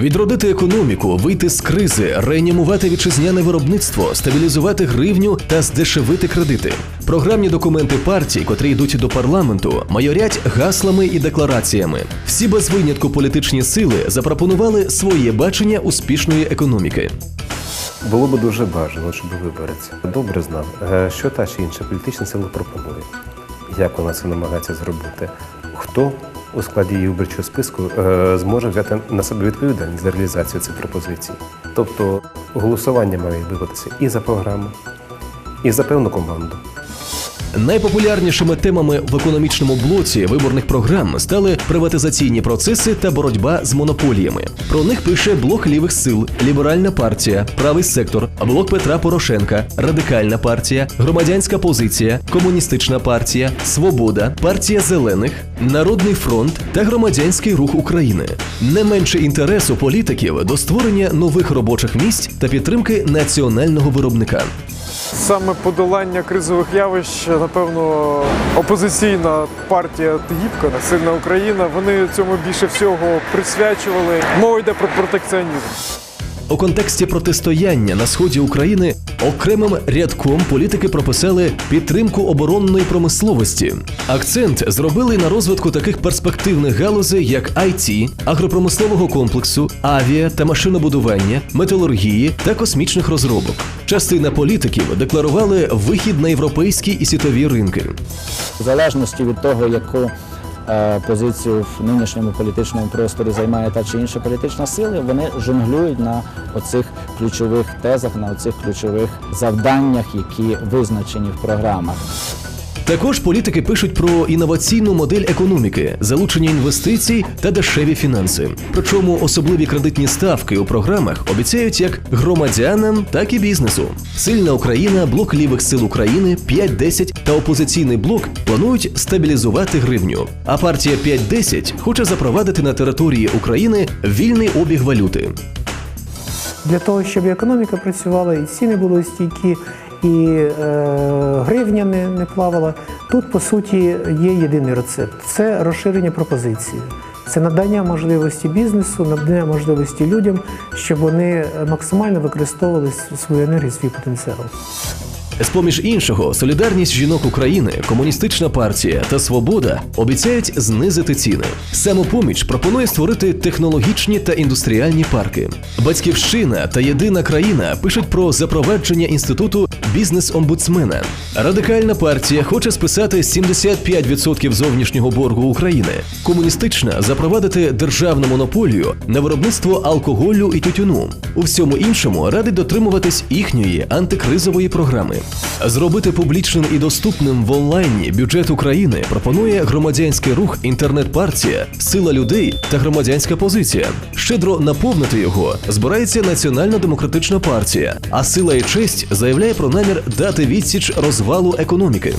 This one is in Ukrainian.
Відродити економіку, вийти з кризи, реанімувати вітчизняне виробництво, стабілізувати гривню та здешевити кредити. Програмні документи партій, котрі йдуть до парламенту, майорять гаслами і деклараціями. Всі без винятку політичні сили запропонували своє бачення успішної економіки. Було би дуже бажано, щоб виборець добре знав, е, що та чи інша політична сила пропонує, як вона це намагається зробити, хто у складі її виборчого списку е, зможе взяти на себе відповідальність за реалізацію цих пропозицій. Тобто голосування має відбуватися і за програму, і за певну команду. Найпопулярнішими темами в економічному блоці виборних програм стали приватизаційні процеси та боротьба з монополіями. Про них пише блок лівих сил, ліберальна партія, правий сектор, блок Петра Порошенка, радикальна партія, громадянська позиція, комуністична партія, свобода, партія зелених, народний фронт та громадянський рух України. Не менше інтересу політиків до створення нових робочих місць та підтримки національного виробника. Саме подолання кризових явищ, напевно, опозиційна партія Тгіпка, сильна Україна. Вони цьому більше всього присвячували. Мова йде про протекціонізм. У контексті протистояння на сході України окремим рядком політики прописали підтримку оборонної промисловості. Акцент зробили на розвитку таких перспективних галузей, як IT, агропромислового комплексу, авіа та машинобудування, металургії та космічних розробок. Частина політиків декларували вихід на європейські і світові ринки. В залежності від того, яку позицію в нинішньому політичному просторі займає та чи інша політична сила, вони жонглюють на оцих ключових тезах, на оцих ключових завданнях, які визначені в програмах. Також політики пишуть про інноваційну модель економіки, залучення інвестицій та дешеві фінанси. Причому особливі кредитні ставки у програмах обіцяють як громадянам, так і бізнесу. Сильна Україна, блок лівих сил України, 5-10 та опозиційний блок планують стабілізувати гривню. А партія 5-10 хоче запровадити на території України вільний обіг валюти. Для того, щоб економіка працювала, і ціни були стійкі, і е, гривня не, не плавала. Тут, по суті, є єдиний рецепт це розширення пропозиції. Це надання можливості бізнесу, надання можливості людям, щоб вони максимально використовували свою енергію, свій потенціал. З поміж іншого, солідарність жінок України, комуністична партія та свобода обіцяють знизити ціни. Самопоміч пропонує створити технологічні та індустріальні парки. Батьківщина та єдина країна пишуть про запровадження інституту бізнес-омбудсмена. Радикальна партія хоче списати 75% зовнішнього боргу України. Комуністична запровадити державну монополію на виробництво алкоголю і тютюну. У всьому іншому радить дотримуватись їхньої антикризової програми. Зробити публічним і доступним в онлайні бюджет України пропонує громадянський рух інтернет-партія, сила людей та громадянська позиція. Щедро наповнити його збирається Національна демократична партія, а сила і честь заявляє про намір дати відсіч розвалу економіки.